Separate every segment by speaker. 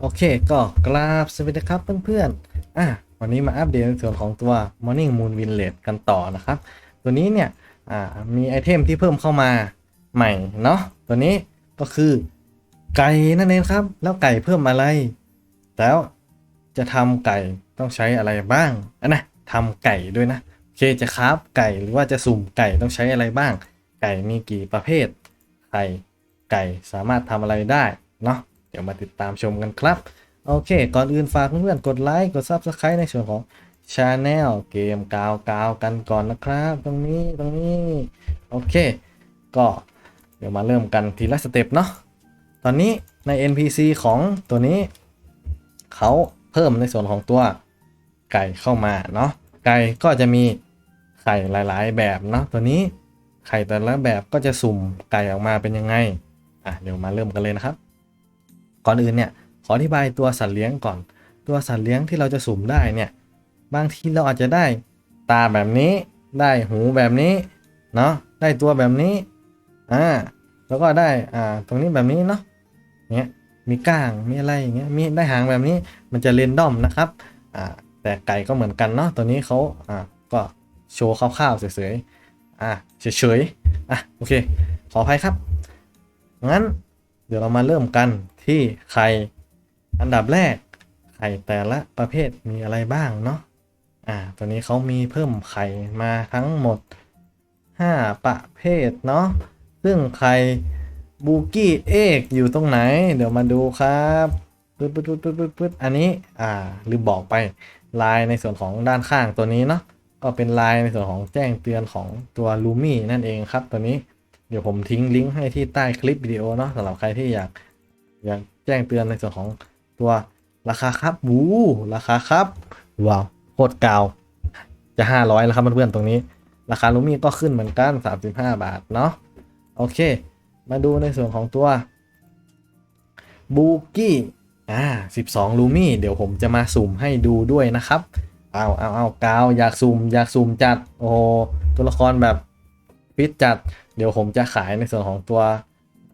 Speaker 1: โอเคก็กราบสวัสดีครับเพื่อนๆอะวันนี้มาอัปเดตในส่วนของตัว Morning Moon w i n l e t กันต่อนะครับ ตัวนี้เนี่ยอ่ามีไอเทมที่เพิ่มเข้ามาใหม่เนาะตัวนี้ก็คือไก่นั่นเองครับ แล้วไก่เพิ่มอะไร แล้วจะทำไก่ต้องใช้อะไรบ้างอะนะทำไก่ด้วยนะโอเคจะคราฟไก่หรือว่าจะสุ่มไก่ต้องใช้อะไรบ้าง ไก่มีกี่ประเภทไก่ไก่สามารถทำอะไรได้เนาะ ดี๋ยวมาติดตามชมกันครับ โอเค ก่อนอื่นฝากเพื่อนๆกดไลค์กด Subscribe ในส่วนของ Channel เกมกาวกาวกันก่อนนะครับ ตรงนี้ตรงนี้โอเค ก็เดี๋ยวมาเริ่มกันทีละสเต็ปเนาะตอนนี้ใน NPC ของตัวนี้ เขาเพิ่มในส่วนของตัวไก่เข้ามาเนาะไก่ก็จะมีไข่หลาย ๆ แบบเนาะตัวนี้ไข่แต่ละแบบก็จะสุ่มไก่ออกมาเป็นยังไงอะเดี๋ยวมาเริ่มกันเลยนะครับ ก่อนอื่นเนี่ยขออธิบายตัวสัตว์เลี้ยงก่อน ตัวสัตว์เลี้ยงที่เราจะสุ่มได้เนี่ยบางทีเราอาจจะได้ตาแบบนี้ ได้หูแบบนี้เนาะได้ตัวแบบนี้อ่าแล้วก็ได้อ่าตรงนี้แบบนี้เนาะเงี้ยมีก้างมีอะไรอย่างเงี้ยมีได้หางแบบนี้มันจะเรนดอมนะครับอ่าแต่ไก่ก็เหมือนกันเนาะตัวนี้เขาอ่าก็โชว์คร่าวๆเฉยๆอ่าเฉยๆอะโอเคขออภัยครับงั้นเดี๋ยวเรามาเริ่มกัน ที่ไข่อันดับแรก ไข่แต่ละประเภทมีอะไรบ้างเนาะอ่าตัวนี้เขามีเพิ่มไข่มาทั้งหมด 5 ประเภทเนาะซึ่งไข่บูกี้เอกอยู่ตรงไหน เดี๋ยวมาดูครับปึ๊ดปึ๊ดปึ๊ดปึ๊ดปึ๊ดปึ๊ดอันนี้อ่าลืมบอกไปลายในส่วนของด้านข้างตัวนี้เนาะก็เป็นลายในส่วนของแจ้งเตือนของตัวลูมี่นั่นเองครับตัวนี้เดี๋ยวผมทิ้งลิงก์ให้ที่ใต้คลิปวิดีโอเนาะสำหรับใครที่อยาก อยากแจ้งเตือนในส่วนของตัวราคาครับวูราคาครับว้าวโคตรเกาวจะ500แล้วครับเพื่อนๆตรงนี้ ราคาลูมี่ก็ขึ้นเหมือนกัน35บาทเนาะโอเค มาดูในส่วนของตัวบูกี้อ่า12ลูมี่เดี๋ยวผมจะมาสุ่มให้ดูด้วยนะครับเอาเอาเอากาวอยากสุ่มอยากสุ่มจัดโอ้ตัวละครแบบฟิตจัด เดี๋ยวผมจะขายในส่วนของตัว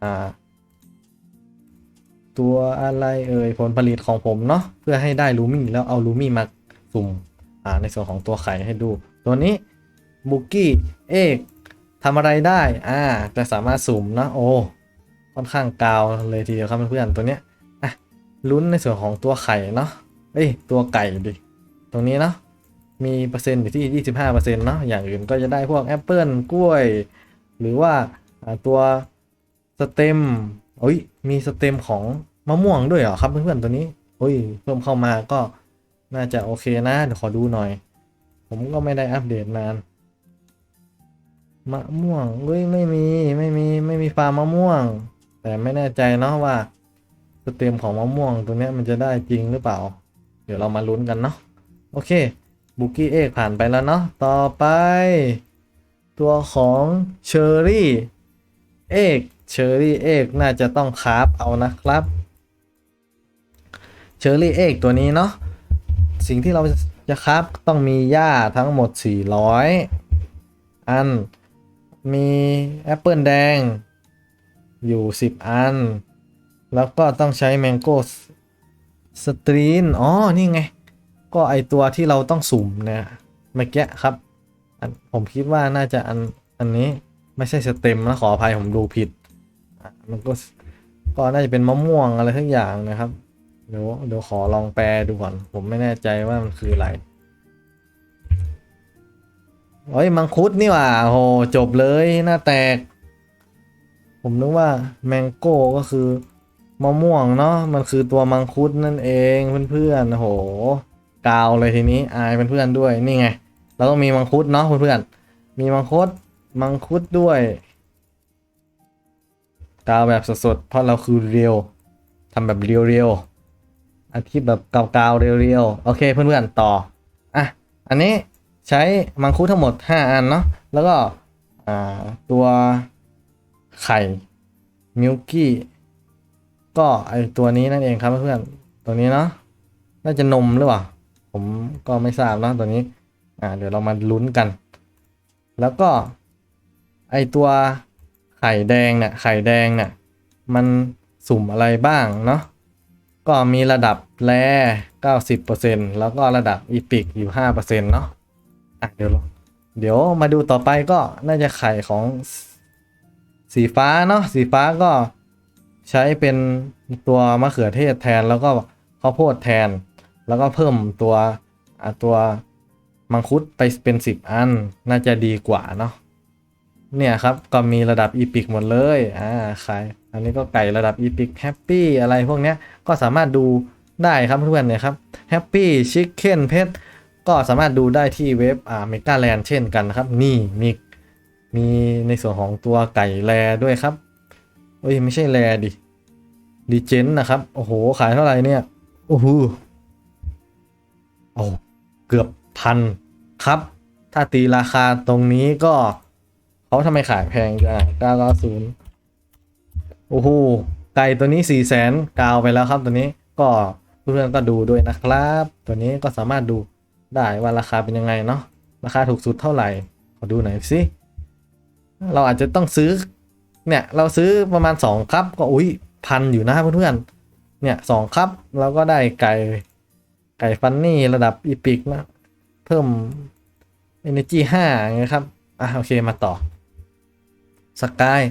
Speaker 1: อ่า ตัวอะไรเอ่ยผลผลิตของผมเนาะเพื่อให้ได้ลูมี่แล้วเอาลูมี่มาสุ่มอ่าในส่วนของตัวไข่ให้ดู ตัวนี้บุกี้เอกทำอะไรได้อ่าจะสามารถสุ่มนะโอ้ค่อนข้างกาวเลยทีเดียวครับเพื่อนๆตัวเนี้ยอะลุ้นในส่วนของตัวไข่เนาะเอ้ยตัวไก่ดิตรงนี้เนาะมีเปอร์เซ็นต์อยู่ที่ 25%เนาะอย่างอื่นก็จะได้พวกแอปเปิลกล้วย หรือว่าอ่าตัวสเต็มโอ้ยมีสเต็มของ มะม่วงด้วยเหรอครับเพื่อนๆตัวนี้โอ้ยเพิ่มเข้ามาก็น่าจะโอเคนะเดี๋ยวขอดูหน่อย ผมก็ไม่ได้อัปเดตนานมะม่วงเฮ้ยไม่มีไม่มีไม่มีฟาร์มมะม่วง แต่ไม่แน่ใจเนาะว่าสเต็มของมะม่วงตัวนี้มันจะได้จริงหรือเปล่า เดี๋ยวเรามาลุ้นกันเนาะโอเคบุกี้เอกผ่านไปแล้วเนาะต่อไป ตัวของเชอร์รี่เอกเชอร์รี่เอกน่าจะต้องคราฟเอานะครับ เชอร์รี่เอกตัวนี้เนาะสิ่งที่เราจะคราฟต้องมีหญ้าทั้งหมด 400 อัน มีแอปเปิลแดง อยู่ 10 อัน แล้วก็ต้องใช้แมงโก้สตรีนอ๋อ นี่ไง ก็ไอตัวที่เราต้องสุ่มเนี่ยเมื่อกี้ครับ ผมคิดว่าน่าจะอันอันนี้ไม่ใช่สเต็มนะขออภัยผมดูผิด มันก็ก็น่าจะเป็นมะม่วงอะไรทั้งอย่างนะครับ เดี๋ยวเดี๋ยวขอลองแปลดูก่อน ผมไม่แน่ใจว่ามันคืออะไรเฮ้ยมังคุดนี่ว่าโหจบเลยหน้าแตก ผมนึกว่าแมงโก้ก็คือมะม่วงเนาะมันคือตัวมังคุดนั่นเองเพื่อนๆโอ้โหกาวเลยทีนี้อายเพื่อนๆด้วยนี่ไงเราต้องมีมังคุดเนาะเพื่อนๆมีมังคุดมังคุดด้วยกาวแบบสดๆเพราะเราคือเรียวทำแบบเรียวๆ อาทิตย์แบบเกาๆเรียวๆ โอเคเพื่อนๆ ต่อ อะ อันนี้ใช้มังคุดทั้งหมด 5 อันเนาะ แล้วก็ตัวไข่มิลกี้ ก็ไอตัวนี้นั่นเองครับเพื่อนๆ ตัวนี้เนาะ น่าจะนมหรือเปล่า ผมก็ไม่ทราบเนาะตัวนี้ อ่า เดี๋ยวเรามาลุ้นกัน แล้วก็ ไอตัวไข่แดงเนี่ย ไข่แดงเนี่ย มันสุ่มอะไรบ้างเนาะ ก็มีระดับแร่90%แล้วก็ระดับอีพิกอยู่5%เนาะอะเดี๋ยวเดี๋ยวมาดูต่อไปก็น่าจะไข่ของสีฟ้าเนาะสีฟ้าก็ใช้เป็นตัวมะเขือเทศแทนแล้วก็ข้าวโพดแทน แล้วก็เพิ่มตัวตัวมังคุดไปเป็น 10 อัน น่าจะดีกว่าเนาะ เนี่ยครับก็มีระดับอีพิกหมดเลยอ่าขายอันนี้ก็ไก่ระดับอีพิกแฮปปี้อะไรพวกเนี้ยก็สามารถดูได้ครับเพื่อนๆเนี่ยครับแฮปปี้ชิคเก้นเพชก็สามารถดูได้ที่เว็บอ่าเมกาแลนด์เช่นกันนะครับ นี่มีมีในส่วนของตัวไก่แลด้วยครับเอ้ยไม่ใช่แลดิดีเจนนะครับ โอ้โห ขายเท่าไหร่เนี่ย โอ้โหโอ้เกือบพันครับ ถ้าตีราคาตรงนี้ก็ เขาทำไมขายแพงจังเก้าเก้าศูนย์โอ้โหไก่ตัวนี้สี่แสนกาวไปแล้วครับตัวนี้ก็เพื่อนๆก็ดูด้วยนะครับ ตัวนี้ก็สามารถดูได้ว่าราคาเป็นยังไงเนาะราคาถูกสุดเท่าไหร่ขอดูหน่อยสิเราอาจจะต้องซื้อ เนี่ยเราซื้อประมาณสองครับ ก็อุ้ยพันอยู่นะเพื่อนๆเนี่ยสองครับเราก็ได้ไก่ไก่ฟันนี่ระดับอีพิกนะ เพิ่ม energy 5ไงครับ อะโอเคมาต่อ สกาย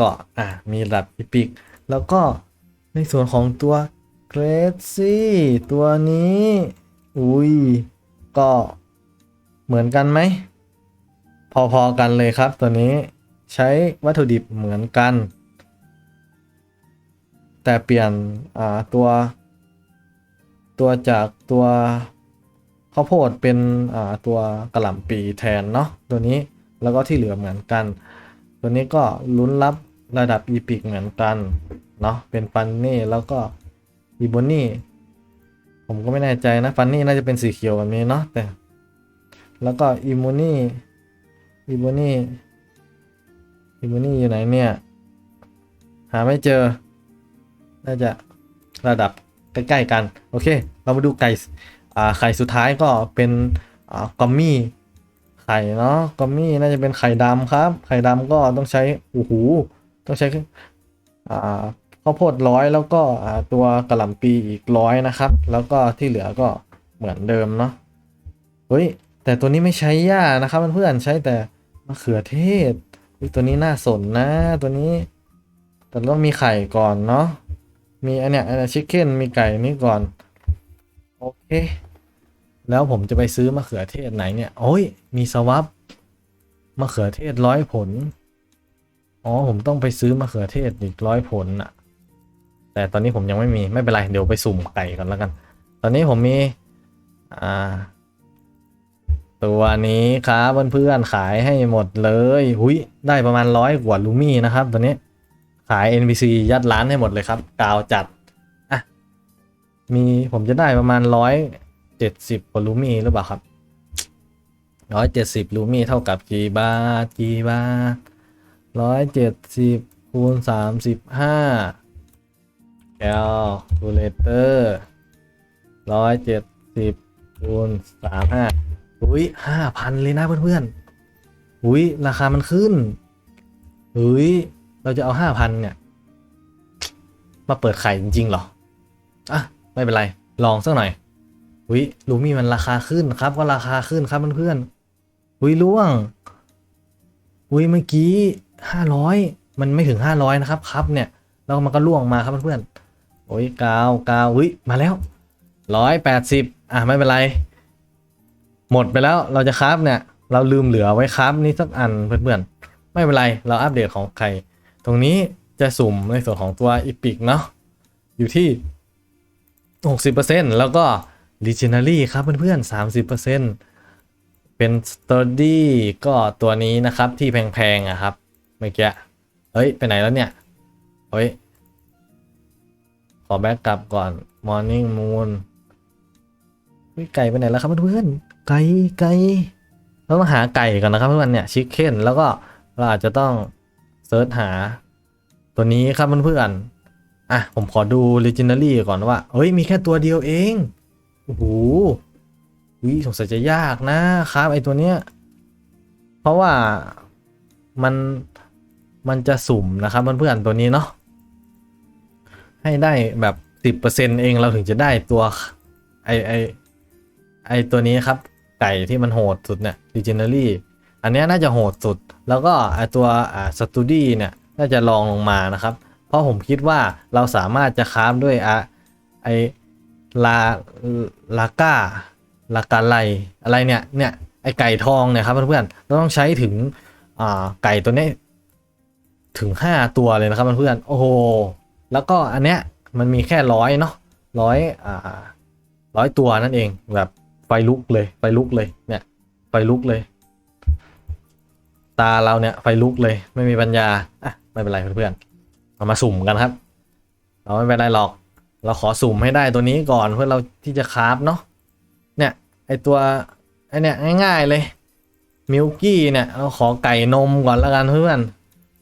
Speaker 1: ก็อะมีระดับอีพิก แล้วก็ในส่วนของตัวเกรซี่ตัวนี้ อุ้ย ก็เหมือนกันไหม พอๆกันเลยครับตัวนี้ใช้วัตถุดิบเหมือนกัน แต่เปลี่ยนอ่าตัว ตัวจากตัวข้าวโพดเป็นอ่าตัวกระหล่ำปีแทนเนาะตัวนี้แล้วก็ที่เหลือเหมือนกัน ตัวนี้ก็ลุ้นรับระดับอีพิกเหมือนกันเนาะเป็นฟันนี่แล้วก็อีโบนี่ผมก็ไม่แน่ใจนะฟันนี่น่าจะเป็นสีเขียวแบบนี้เนาะแต่ แล้วก็อีโมนี่อีโบนี่อีโบนี่อยู่ไหนเนี่ย หาไม่เจอ น่าจะระดับใกล้ๆกัน โอเค เรามาดูไก่อ่าไข่สุดท้ายก็เป็นอ่ากอมมี่ ไข่เนาะกอมมี่น่าจะเป็นไข่ดำครับ ไข่ดำก็ต้องใช้โอ้โหต้องใช้อ่าข้าวโพดร้อยแล้วก็ตัวกระหล่ำปีอีกร้อยนะครับ แล้วก็ที่เหลือก็เหมือนเดิมเนาะเฮ้ยแต่ตัวนี้ไม่ใช้หญ้านะครับเพื่อนๆใช้แต่มะเขือเทศตัวนี้น่าสนนะตัวนี้ แต่ต้องมีไข่ก่อนเนาะมีอันเนี้ยอันเนี้ยชิคเก้นมีไก่นี่ก่อน โอเค แล้วผมจะไปซื้อมะเขือเทศไหนเนี่ย โอ้ย มีสวับมะเขือเทศร้อยผล อ๋อ ผมต้องไปซื้อมะเขือเทศอีกร้อยผลน่ะแต่ตอนนี้ผมยังไม่มี ไม่เป็นไร เดี๋ยวไปสุ่มไก่กันแล้วกัน ตอนนี้ผมมี อ่า ตัวนี้ครับเพื่อนๆขายให้หมดเลยหุยได้ประมาณร้อยกว่าลูมี่นะครับตอนนี้ ขาย NPC ยัดร้านให้หมดเลยครับ กาวจัด อะ มีผมจะได้ประมาณร้อย เจ็ดสิบกว่าลูมี่หรือเปล่าครับร้อยเจ็ดสิบลูมี่เท่ากับกี่บาทกี่บาทร้อยเจ็ดสิบคูณสามสิบห้าแคลคูลเลเตอร์ร้อยเจ็ดสิบคูณสามห้าอุ้ยห้าพันเลยนะเพื่อนๆอุ้ยราคามันขึ้นอุ้ยเราจะเอาห้าพันเนี่ย มาเปิดไข่จริงๆหรอ อะ ไม่เป็นไร ลองสักหน่อย วิลูมี่มันราคาขึ้นครับ ก็ราคาขึ้นครับเพื่อนๆวิล่วงวิเมื่อกี้ห้าร้อยมันไม่ถึงห้าร้อยนะครับครับเนี่ยแล้วมันก็ล่วงมาครับเพื่อนๆโอ้ยกาวกาววิมาแล้วร้อยแปดสิบอะไม่เป็นไร หมดไปแล้วเราจะครับเนี่ย เราลืมเหลือไว้ครับนี่สักอันเพื่อนๆไม่เป็นไรเราอัปเดตของใคร ตรงนี้จะสุ่มในส่วนของตัวอีพิกเนาะอยู่ที่ 60%แล้วก็ Legendary ครับเพื่อนๆ 30%เป็น Sturdy ก็ตัวนี้นะครับที่แพงๆอะครับเมื่อกี้เฮ้ย ไปไหนแล้วเนี่ย เฮ้ย ขอแบ็กกลับก่อน Morning Moon ไก่ไปไหนแล้วครับเพื่อนๆ ไก่ไก่เราต้องหาไก่ก่อนนะครับเพื่อนๆเนี่ยชิคเก้นแล้วก็เราอาจจะต้องเซิร์ชหาตัวนี้ครับเพื่อนๆอะผมขอดู Legendary ก่อนว่า เฮ้ย มีแค่ตัวเดียวเอง โอ้โหวิสงสัยจะยากนะครับไอตัวเนี้ย เพราะว่ามันมันจะสุ่มนะครับเพื่อนๆตัวนี้เนาะให้ได้แบบสิบเปอร์เซ็นเองเราถึงจะได้ตัวไอไอไอตัวนี้ครับ ไก่ที่มันโหดสุดเนี่ย legendary อันนี้น่าจะโหดสุด แล้วก็ไอตัวอ่าสตูดี้เนี่ยน่าจะลองลงมานะครับ เพราะผมคิดว่าเราสามารถจะคราฟด้วยอะไอ ลาลาก้าลากาไลอะไรเนี่ยเนี่ยไอไก่ทองเนี่ยครับเพื่อนๆเราต้องใช้ถึงอ่าไก่ตัวนี้ถึง 5 ตัวเลยนะครับเพื่อนๆโอ้โหแล้วก็อันเนี้ยมันมีแค่ร้อยเนาะร้อยอ่าร้อยตัวนั่นเองแบบไฟลุกเลยไฟลุกเลยเนี่ยไฟลุกเลย ตาเราเนี่ยไฟลุกเลยไม่มีปัญญาอะไม่เป็นไรเพื่อนๆเรามาสุ่มกันครับ เราไม่เป็นไรหรอก เราขอสุ่มให้ได้ตัวนี้ก่อนเพื่อเราที่จะคราฟเนาะเนี่ยไอตัวไอเนี่ยง่าย ๆเลยมิลกี้เนี่ยเราขอไก่นมก่อนล้วกันเพื่อน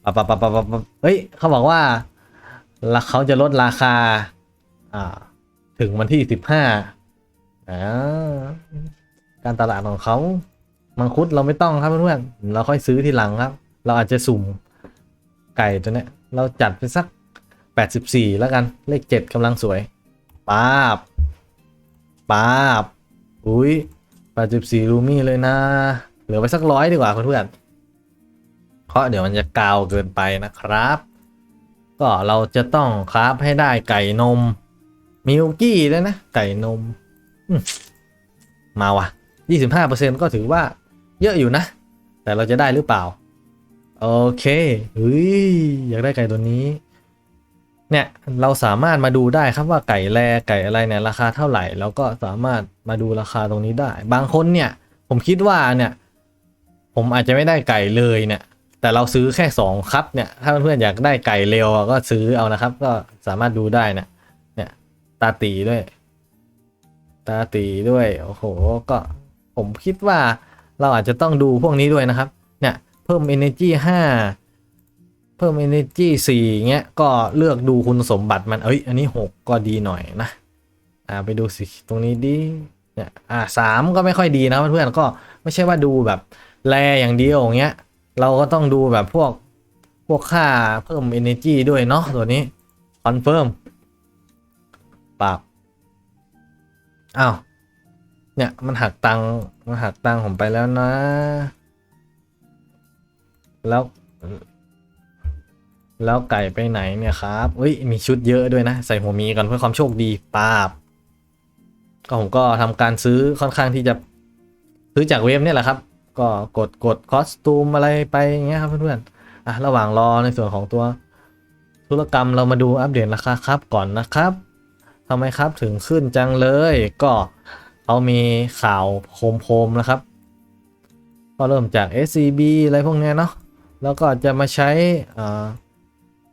Speaker 1: ปะปะปะปะปะปะเฮ้ยเขาบอกว่าแล้วเขาจะลดราคา อ่า ถึงวันที่สิบห้าอ่าการตลาดของเขามังคุดเราไม่ต้องครับเพื่อนๆเราค่อยซื้อทีหลังครับ เราอาจจะสุ่มไก่ตัวเนี้ย เราจัดไปสัก แปดสิบสี่แล้วกันเลขเจ็ดกำลังสวยป้าบป้าบอุ้ยแปดสิบสี่รูมี่เลยนะ เหลือไปสักร้อยดีกว่าเพื่อนๆเพราะเดี๋ยวมันจะกาวเกินไปนะครับ ก็เราจะต้องคราฟให้ได้ไก่นมมิลกี้ด้วยนะ ไก่นมอืมมาว่ะ 25%ก็ถือว่าเยอะอยู่นะ แต่เราจะได้หรือเปล่า โอเคเฮ้ยอยากได้ไก่ตัวนี้ เนี่ยเราสามารถมาดูได้ครับว่าไก่แลไก่อะไรเนี่ยราคาเท่าไหร่แล้วก็สามารถมาดูราคาตรงนี้ได้ บางคนเนี่ยผมคิดว่าเนี่ยผมอาจจะไม่ได้ไก่เลยเนี่ยแต่เราซื้อแค่สองครับเนี่ยถ้าเพื่อนๆอยากได้ไก่เร็วก็ซื้อเอานะครับ ก็สามารถดูได้นะเนี่ยตาตีด้วย ตาตีด้วยโอ้โหก็ผมคิดว่าเราอาจจะต้องดูพวกนี้ด้วยนะครับ เนี่ยเพิ่ม energy 5 เพิ่ม energy 4เงี้ย ก็เลือกดูคุณสมบัติมัน เอ้ย อันนี้6ก็ดีหน่อยนะ อ่า ไปดูสิ ตรงนี้ดีเนี่ย อ่าสามก็ไม่ค่อยดีนะเพื่อนๆ ก็ไม่ใช่ว่าดูแบบแลอย่างเดียวอย่างเงี้ย เราก็ต้องดูแบบพวก พวกค่าเพิ่ม energy ด้วยเนาะ ตัวนี้ คอนเฟิร์มปรับอ้าว เนี่ย มันหักตังมันหักตังผมไปแล้วนะ แล้ว แล้วไก่ไปไหนเนี่ยครับเอ้ย มีชุดเยอะด้วยนะ ใส่หัวหมีกันเพื่อความโชคดีปาบ ก็ผมก็ทำการซื้อค่อนข้างที่จะซื้อจากเว็บเนี่ยแหละครับ ก็กดกดคอสตูมอะไรไปอย่างเงี้ยครับเพื่อนๆ อะ ระหว่างรอในส่วนของตัวธุรกรรมเรามาดูอัปเดตราคาครับก่อนนะครับทำไมครับถึงขึ้นจังเลย ก็เขามีข่าวโคมๆนะครับ ก็เริ่มจาก SCB อะไรพวกเนี้ยเนาะ แล้วก็จะมาใช้อ่า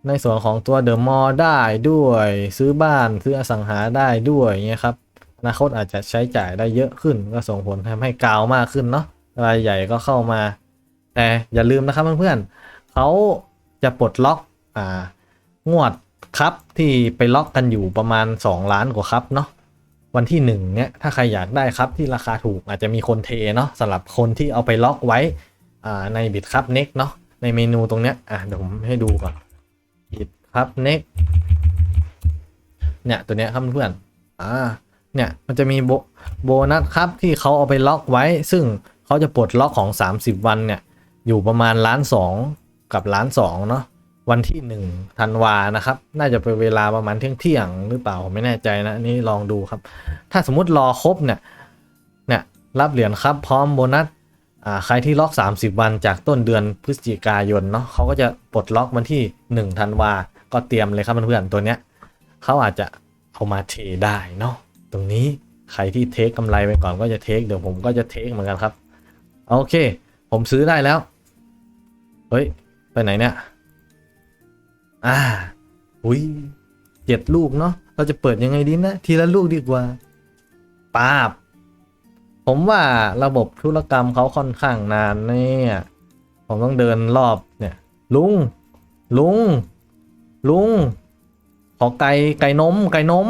Speaker 1: ในส่วนของตัวเดอะมอลได้ด้วยซื้อบ้านซื้ออสังหาได้ด้วยเงี้ยครับอนาคตอาจจะใช้จ่ายได้เยอะขึ้น ก็ส่งผลทำให้กาวมากขึ้นเนาะรายใหญ่ก็เข้ามา แต่อย่าลืมนะครับเพื่อนๆเขาจะปลดล็อกอ่างวดครับที่ไปล็อกกันอยู่ประมาณ 2 ล้านกว่าครับเนาะวันที่1เนี่ยถ้าใครอยากได้ครับที่ราคาถูกอาจจะมีคนเทเนาะสำหรับคนที่เอาไปล็อกไว้อ่าในบิตครับเน็กเนาะในเมนูตรงเนี้ยอะเดี๋ยวผมให้ดูก่อน บิตครับเน็กเนี่ยตัวเนี้ยครับเพื่อนอ่าเนี่ยมันจะมีโบโบนัสครับที่เขาเอาไปล็อกไว้ ซึ่งเขาจะปลดล็อกของ 30 วันเนี่ยอยู่ประมาณล้านสองกับล้านสองเนาะวันที่หนึ่งธันวานะครับ น่าจะเป็นเวลาประมาณเที่ยงเที่ยงหรือเปล่าผมไม่แน่ใจนะนี่ลองดูครับ ถ้าสมมุติรอครบเนี่ยเนี่ยรับเหรียญครับพร้อมโบนัส ใครที่ล็อก 30 วันจากต้นเดือนพฤศจิกายนเนาะเขาก็จะปลดล็อกวันที่ 1 ธันวา ก็เตรียมเลยครับเพื่อนๆตัวเนี้ยเขาอาจจะเอามาเทได้เนาะตรงนี้ใครที่เทคกำไรไปก่อนก็จะเทคเดี๋ยวผมก็จะเทคเหมือนกันครับ โอเค ผมซื้อได้แล้ว เฮ้ย ไปไหนเนี่ย อ่าอุ้ยเจ็ดลูกเนาะเราจะเปิดยังไงดีนะ ทีละลูกดีกว่าปาบ ผมว่าระบบธุรกรรมเขาค่อนข้างนานเนี่ยผมต้องเดินรอบเนี่ย ลุง ลุง ลุง ขอไก่ไก่นม ไก่นม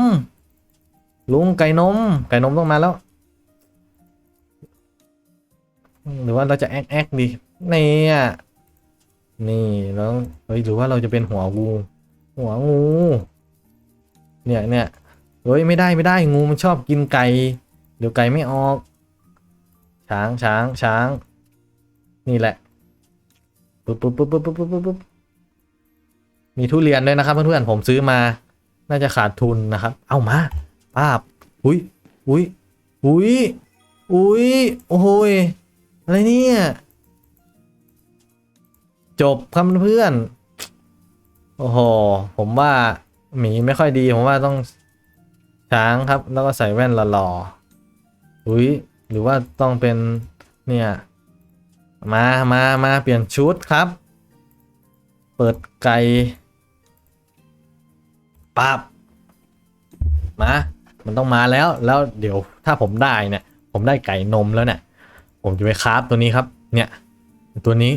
Speaker 1: ลุงไก่นม ไก่นมต้องมาแล้ว หรือว่าเราจะแอกแอกดีเนี่ยนี่แล้วเฮ้ยหรือว่าเราจะเป็นหัวงู หัวงู เนี่ยเนี่ยเฮ้ยไม่ได้ไม่ได้งูมันชอบกินไก่เดี๋ยวไก่ไม่ออก ช้างช้างช้าง นี่แหละปุ๊บปุ๊บปุ๊บปุ๊บปุ๊บปุ๊บปุ๊บมีทุเรียนด้วยนะครับเพื่อนๆผมซื้อมา น่าจะขาดทุนนะครับ เอามาป้าบอุ้ยอุ้ยอุ้ยอุ้ยโอ้โหยอะไรเนี่ยจบครับเพื่อนๆโอ้โห ผมว่าหมีไม่ค่อยดี ผมว่าต้องช้างครับ แล้วก็ใส่แว่นหล่อๆอุ้ย หรือว่าต้องเป็นเนี่ยมามามาเปลี่ยนชุดครับ เปิดไก่ปับมามันต้องมาแล้วแล้วเดี๋ยวถ้าผมได้เนี่ยผมได้ไก่นมแล้วเนี่ยผมจะไปคราฟตัวนี้ครับ เนี่ย ตัวนี้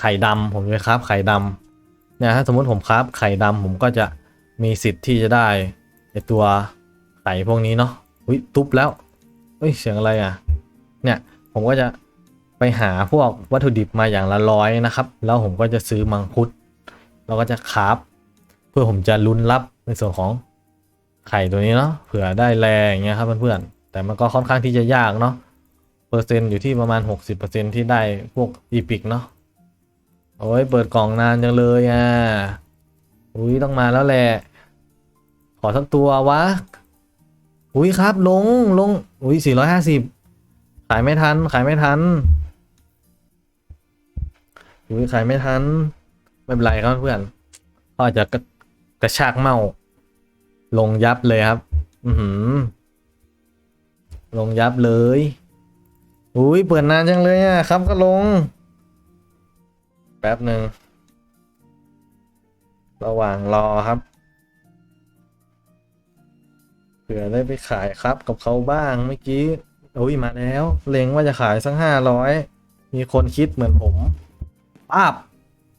Speaker 1: ไข่ดำผมจะไปคราฟไข่ดำเนี่ยถ้าสมมติผมคราฟไข่ดำผมก็จะมีสิทธิ์ที่จะได้ไอตัวไข่พวกนี้เนาะอุ้ยทุบแล้ว เฮ้ยเสียงอะไรอะ เนี่ยผมก็จะไปหาพวกวัตถุดิบมาอย่างละร้อยนะครับ แล้วผมก็จะซื้อมังคุด แล้วก็จะคาฟเพื่อผมจะลุ้นรับในส่วนของไข่ตัวนี้เนาะเผื่อได้แรงอย่างเงี้ยครับเพื่อนๆแต่มันก็ค่อนข้างที่จะยากเนาะเปอร์เซ็นต์อยู่ที่ประมาณ 60%ที่ได้พวกอีพิกเนาะโอ้ยเปิดกล่องนานจังเลยอะอุ้ยต้องมาแล้วแหละขอสักตัววะ อุ้ยครับลงลงอุ้ย450ขายไม่ทัน ขายไม่ทันอุ้ยขายไม่ทัน ไม่เป็นไรครับเพื่อนเขาอาจจะกระกระชากเมาลงยับเลยครับ อือหือลงยับเลยอุ้ยเปิดนานจังเลยอะครับก็ลง แป๊บหนึ่งระหว่างรอครับ ผื่อได้ไปขายครับกับเขาบ้างเมื่อกี้โอ้ยมาแล้ว เล็งว่าจะขายสักห้าร้อยมีคนคิดเหมือนผมป้าบ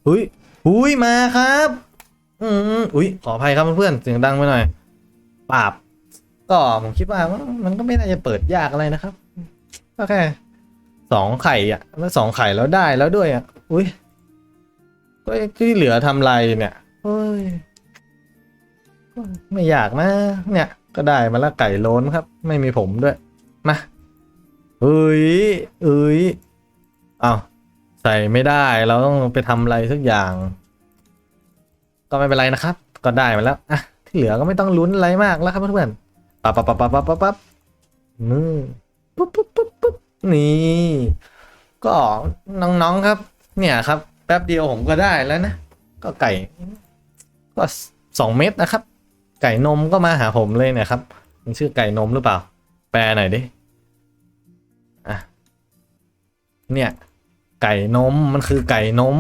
Speaker 1: หุยหุยมาครับ อืมอุ้ยขออภัยครับเพื่อนเสียงดังไปหน่อยปาบก็ผมคิดว่ามันก็ไม่น่าจะเปิดยากอะไรนะครับก็แค่สองไข่อะแล้วสองไข่แล้วได้แล้วด้วยอะ อุ้ยก็ที่เหลือทำไรเนี่ยเฮ้ย ไม่อยากนะเนี่ย ก็ได้มาแล้วไก่ล้นครับ ไม่มีผมด้วย มาเอ้ยเอ้ยเอาใส่ไม่ได้เราต้องไปทำอะไรสักอย่าง ก็ไม่เป็นไรนะครับ ก็ได้มาแล้วอะที่เหลือก็ไม่ต้องลุ้นอะไรมากแล้วครับเพื่อนๆปั๊บปั๊บปั๊บปั๊บปั๊บปั๊บปั๊บมือปุ๊บปุ๊บปุ๊บปุ๊บนี่ ก็น้องๆครับ เนี่ยครับ แป๊บเดียวผมก็ได้แล้วนะ ก็ไก่ ก็สองเม็ดนะครับ ไก่นมก็มาหาผมเลยนะครับ มันชื่อไก่นมหรือเปล่า แปลหน่อยดิ อะ เนี่ย ไก่นมมันคือไก่นม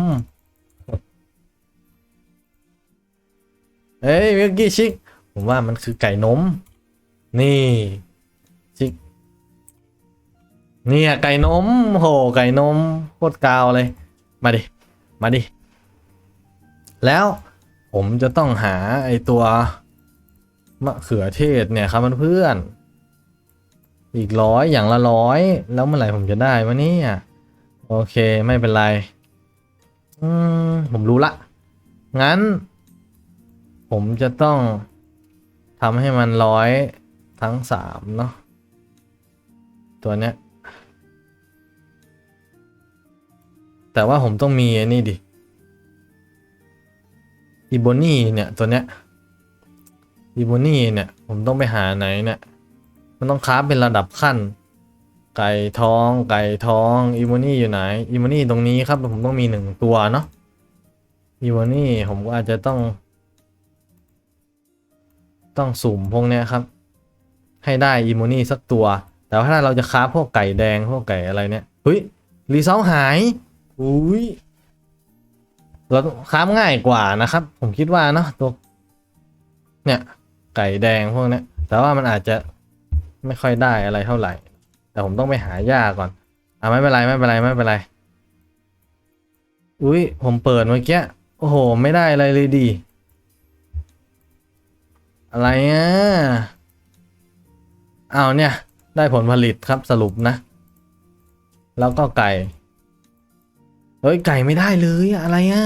Speaker 1: เฮ้ยมิกกี้ชิก ผมว่ามันคือไก่นม นี่ชิก เนี่ยไก่นมโหไก่นมโคตรกาวเลย มาดิ มาดิ แล้วผมจะต้องหาไอตัว มะเขือเทศเนี่ยครับเพื่อนๆอีกร้อยอย่างละร้อยแล้วเมื่อไหร่ผมจะได้วะเนี่ยโอเคไม่เป็นไรอืมผมรู้ละ งั้น ผมจะต้องทำให้มันร้อยทั้งสามเนาะตัวเนี้ยแต่ว่าผมต้องมีอ้นี่ดิอีโบนี่เนี่ยตัวเนี้ย อีโบนี่เนี่ย ผมต้องไปหาไหนเนี่ย มันต้องคราเป็นระดับขั้น ไก่ทอง ไก่ทองอีโมนี่อยู่ไหนอีโมนี่ตรงนี้ครับ ผมต้องมีหนึ่งตัวเนาะอีโมนี่ผมก็อาจจะต้อง ต้องสุ่มพวกเนี้ยครับ ให้ได้อีโมนี่สักตัว แต่ว่าถ้าเราจะคราพวกไก่แดงพวกไก่อะไรเนี่ยเฮ้ยรีเซลหายอุ้ยเราคราง่ายกว่านะครับ ผมคิดว่าเนาะตัวเนี่ย ไก่แดงพวกนี้แต่ว่ามันอาจจะไม่ค่อยได้อะไรเท่าไหร่ แต่ผมต้องไปหาหญ้าก่อนอะไม่เป็นไรไม่เป็นไรไม่เป็นไร อุ้ยผมเปิดเมื่อกี้โอ้โห ไม่ได้อะไรเลยดี อะไรอะอ้าเนี่ย ได้ผลผลิตครับสรุปนะ แล้วก็ไก่ เฮ้ยไก่ไม่ได้เลยอะอะไรอะ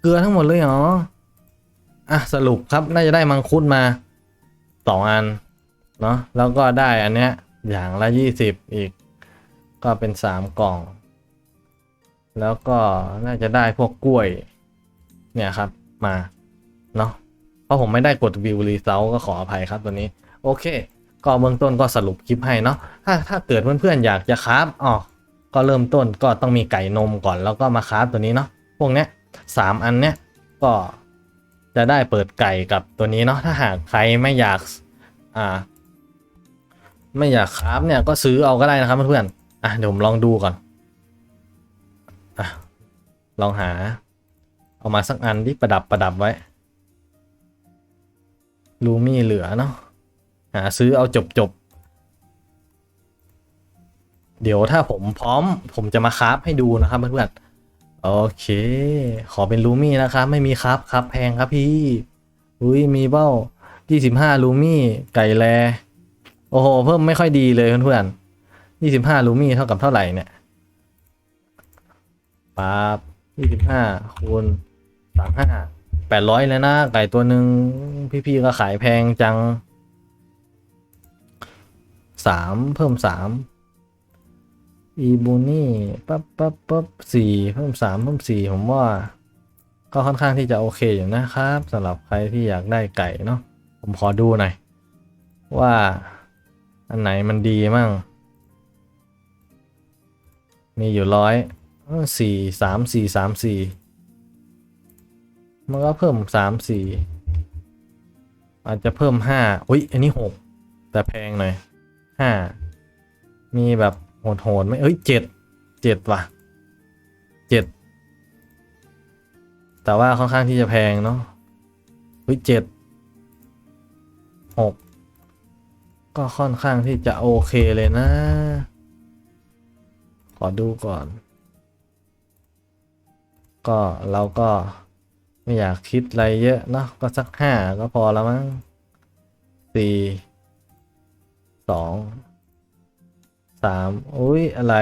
Speaker 1: เกลือทั้งหมดเลยเหรออะสรุปครับน่าจะได้มังคุดมา สองอัน เนาะแล้วก็ได้อันเนี้ยอย่างละยี่สิบอีก ก็เป็นสามกล่อง แล้วก็น่าจะได้พวกกล้วย เนี่ยครับมา เนาะเพราะผมไม่ได้กดวิวรีเซลก็ขออภัยครับตัวนี้ โอเค ก็เบื้องต้นก็สรุปคลิปให้เนาะถ้าถ้าเกิดเพื่อนๆอยากจะคราฟอ๋อก็เริ่มต้นก็ต้องมีไก่นมก่อนแล้วก็มาคราฟตัวนี้เนาะพวกเนี้ยสามอันเนี้ยก็ จะได้เปิดไก่กับตัวนี้เนาะถ้าหากใครไม่อยากอ่า ไม่อยากคราฟเนี่ยก็ซื้อเอาก็ได้นะครับเพื่อนๆอะเดี๋ยวผมลองดูก่อนอะลองหา เอามาสักอันที่ประดับประดับไว้ลูมี่เหลือเนาะหาซื้อเอาจบจบเดี๋ยวถ้าผมพร้อมผมจะมาคราฟให้ดูนะครับเพื่อนๆ โอเค ขอเป็นลูมี่นะครับ ไม่มีครับครับแพงครับพี่อุ้ยมีเบ้ายี่สิบห้าลูมี่ไก่แล โอ้โห เพิ่มไม่ค่อยดีเลยเพื่อนๆยี่สิบห้าลูมี่เท่ากับเท่าไหร่เนี่ยปั๊บยี่สิบห้าคูณสามห้าแปดร้อยเลยนะ ไก่ตัวหนึ่งพี่ๆก็ขายแพงจังสามเพิ่มสาม อีบูนี่ปั๊บปั๊บปั๊บสี่เพิ่มสามเพิ่มสี่ผมว่า ก็ค่อนข้างที่จะโอเคอยู่นะครับสำหรับใครที่อยากได้ไก่เนาะผมขอดูหน่อย ว่าอันไหนมันดีมั่ง มีอยู่ร้อยสี่สามสี่สามสี่มันก็เพิ่มสามสี่อาจจะเพิ่มห้าอุ้ยอันนี้หกแต่แพงหน่อยห้ามีแบบ โหดๆไหมเอ้ยเจ็ดเจ็ดว่ะเจ็ดแต่ว่าค่อนข้างที่จะแพงเนาะเฮ้ยเจ็ดหกก็ค่อนข้างที่จะโอเคเลยนะ ขอดูก่อน ก็เราก็ไม่อยากคิดอะไรเยอะเนาะก็สักห้าก็พอแล้วมั้งสี่สอง สามอุ้ยอะไร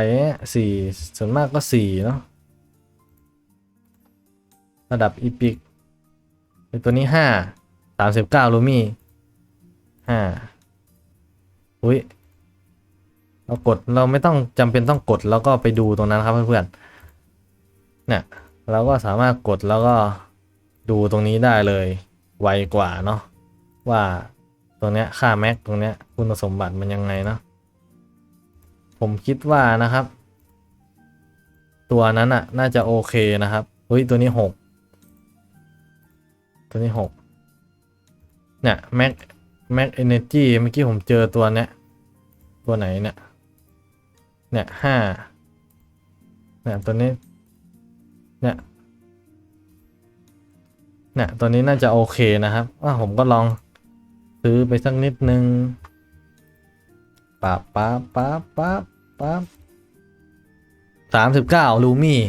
Speaker 1: สี่ส่วนมากก็สี่เนาะระดับอีพิกเป็นตัวนี้ห้าสามสิบเก้าลูมี่ห้าอุ้ยเรากดเราไม่ต้องจำเป็นต้องกดแล้วก็ไปดูตรงนั้นครับเพื่อนๆเนี่ยเราก็สามารถกดแล้วก็ดูตรงนี้ได้เลยไวกว่าเนาะว่าตรงเนี้ยค่าแม็กตรงเนี้ยคุณสมบัติมันยังไงเนาะ ผมคิดว่านะครับ ตัวนั้นอะน่าจะโอเคนะครับเฮ้ยตัวนี้หกตัวนี้หกเนี่ยแม็กแม็กเอเนจีเมื่อกี้ผมเจอตัวเนี้ยตัวไหนเนี่ยเนี่ยห้าเนี่ยตัวนี้เนี่ยเนี่ยตัวนี้น่าจะโอเคนะครับว่าผมก็ลองซื้อไปสักนิดนึง ปั๊บปั๊บปั๊บปั๊บปั๊บสามสิบเก้าลูมี่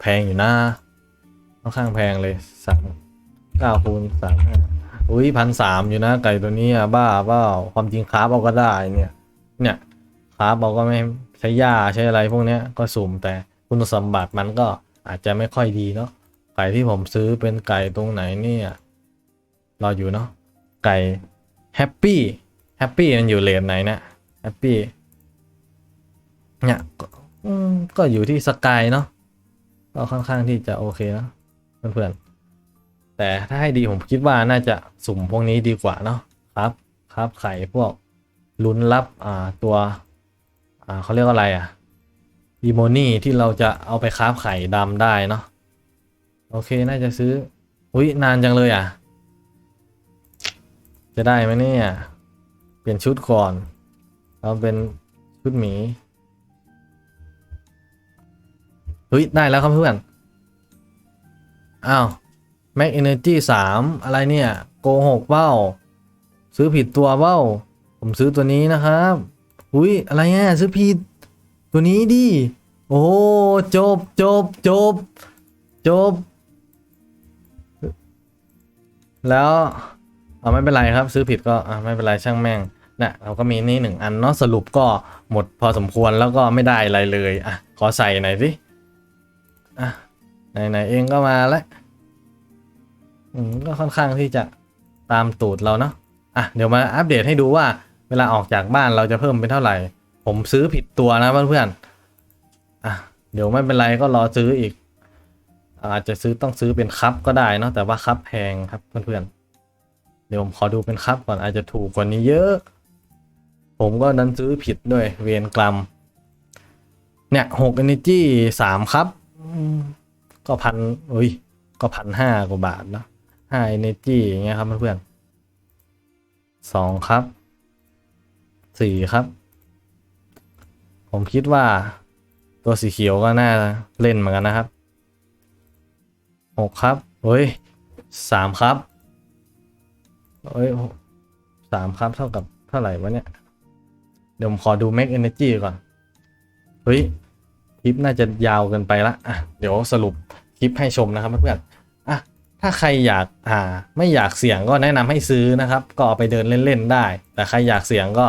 Speaker 1: แพงอยู่นะค่อนข้างแพงเลยสามเก้าคูณสามห้าอุ้ยพันสามอยู่นะไก่ตัวนี้บ้าเปล่าความจริงคราฟเอาก็ได้เนี่ย เนี่ยคราฟเอาก็ไม่ใช้หญ้าใช้อะไรพวกเนี้ยก็สุ่มแต่คุณสมบัติมันก็อาจจะไม่ค่อยดีเนาะไก่ที่ผมซื้อเป็นไก่ตรงไหนเนี่ยรออยู่เนาะไก่แฮปปี้แฮปปี้มันอยู่เลนไหนเนี่ย แฮปปี้เนี่ยก็อืมก็อยู่ที่สกายเนาะก็ค่อนข้างที่จะโอเคเนาะเพื่อนๆแต่ถ้าให้ดีผมคิดว่าน่าจะสุ่มพวกนี้ดีกว่าเนาะครับครับไข่พวกลุ้นรับอ่าตัวอ่าเขาเรียกว่าอะไรอะอีโมนี่ที่เราจะเอาไปคราฟไข่ดำได้เนาะโอเคน่าจะซื้ออุ้ยนานจังเลยอะ จะได้ไหมเนี่ย เปลี่ยนชุดก่อน เอาเป็นชุดหมีเฮ้ย ได้แล้วครับเพื่อน อ้าวแม็กเอเนจีสามอะไรเนี่ย โกหกเบ้า ซื้อผิดตัวเบ้า ผมซื้อตัวนี้นะครับอุ้ยอะไรเนี่ยซื้อผิด ตัวนี้ดิ โอ้จบจบจบจบ แล้วเอาไม่เป็นไรครับ ซื้อผิดก็อะไม่เป็นไรช่างแม่ง นะเราก็มีนี่หนึ่งอันเนาะสรุปก็หมดพอสมควรแล้วก็ไม่ได้อะไรเลยอะขอใส่หน่อยสิอะไหนๆเองก็มาแล้วอืมก็ค่อนข้างที่จะตามตูดเราเนาะอะเดี๋ยวมาอัปเดตให้ดูว่าเวลาออกจากบ้านเราจะเพิ่มเป็นเท่าไหร่ ผมซื้อผิดตัวนะเพื่อนๆอะเดี๋ยวไม่เป็นไรก็รอซื้ออีก อาจจะซื้อต้องซื้อเป็นคัพก็ได้เนาะแต่ว่าคัพแพงครับเพื่อนๆเดี๋ยวผมขอดูเป็นคัพก่อนอาจจะถูกกว่านี้เยอะ ผมก็ดันซื้อผิดด้วยเวียนกรัม เนี่ยหก energy สามครับ ก็พันอุ้ย ก็พันห้ากว่าบาทเนาะห้า energy อย่างเงี้ยครับเพื่อนสองครับสี่ครับ ผมคิดว่าตัวสีเขียวก็น่าเล่นเหมือนกันนะครับหกครับเฮ้ยสามครับเฮ้ยสามครับเท่ากับเท่าไหร่วะเนี่ย เดี๋ยวผมขอดู Make Energy ก่อน เฮ้ย คลิปน่าจะยาวเกินไปละอะเดี๋ยวสรุปคลิปให้ชมนะครับเพื่อนๆอะถ้าใครอยากอ่าไม่อยากเสี่ยงก็แนะนำให้ซื้อนะครับ ก็เอาไปเดินเล่นๆได้ แต่ใครอยากเสี่ยงก็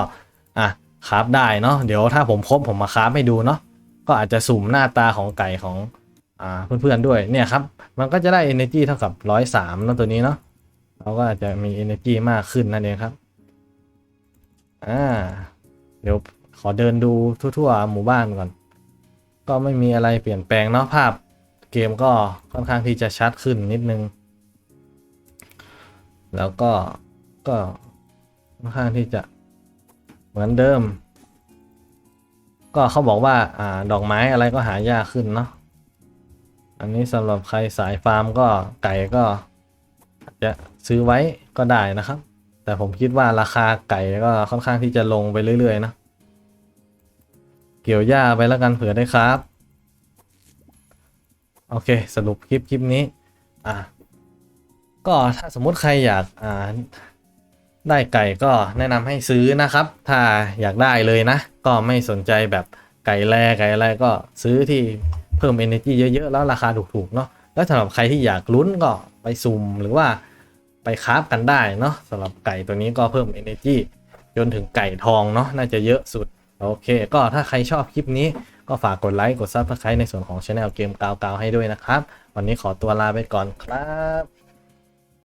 Speaker 1: อะคราฟได้เนาะเดี๋ยวถ้าผมครบผมมาคราฟให้ดูเนาะก็อาจจะสุ่มหน้าตาของไก่ของอ่าเพื่อนๆด้วยเนี่ยครับ มันก็จะได้ energy เท่ากับร้อยสามนะตัวนี้เนาะเราก็อาจจะมี energy มากขึ้นนั่นเองครับอ่า เดี๋ยวขอเดินดูทั่วๆหมู่บ้านก่อน ก็ไม่มีอะไรเปลี่ยนแปลงเนาะภาพเกมก็ค่อนข้างที่จะชัดขึ้นนิดนึง แล้วก็ก็ค่อนข้างที่จะเหมือนเดิม ก็เขาบอกว่าอ่าดอกไม้อะไรก็หายากขึ้นเนาะอันนี้สำหรับใครสายฟาร์มก็ไก่ก็จะซื้อไว้ก็ได้นะครับ แต่ผมคิดว่าราคาไก่ก็ค่อนข้างที่จะลงไปเรื่อยๆนะเกี่ยวหญ้าไปแล้วกันเผื่อได้ครับ โอเค สรุปคลิปคลิปนี้ อะก็ถ้าสมมุติใครอยากอ่าได้ไก่ก็แนะนำให้ซื้อนะครับ ถ้าอยากได้เลยนะ ก็ไม่สนใจแบบไก่แลไก่อะไรก็ซื้อที่เพิ่ม energy เยอะๆ แล้วราคาถูกๆเนาะแล้วสำหรับใครที่อยากลุ้นก็ไปสุ่มหรือว่า ไปคราฟกันได้เนาะสำหรับไก่ตัวนี้ก็เพิ่ม energy จนถึงไก่ทองเนาะน่าจะเยอะสุด โอเค ก็ถ้าใครชอบคลิปนี้ก็ฝากกดไลค์ กด Subscribe ในส่วนของ Channel เกมกาวๆให้ด้วยนะครับ วันนี้ขอตัวลาไปก่อนครับ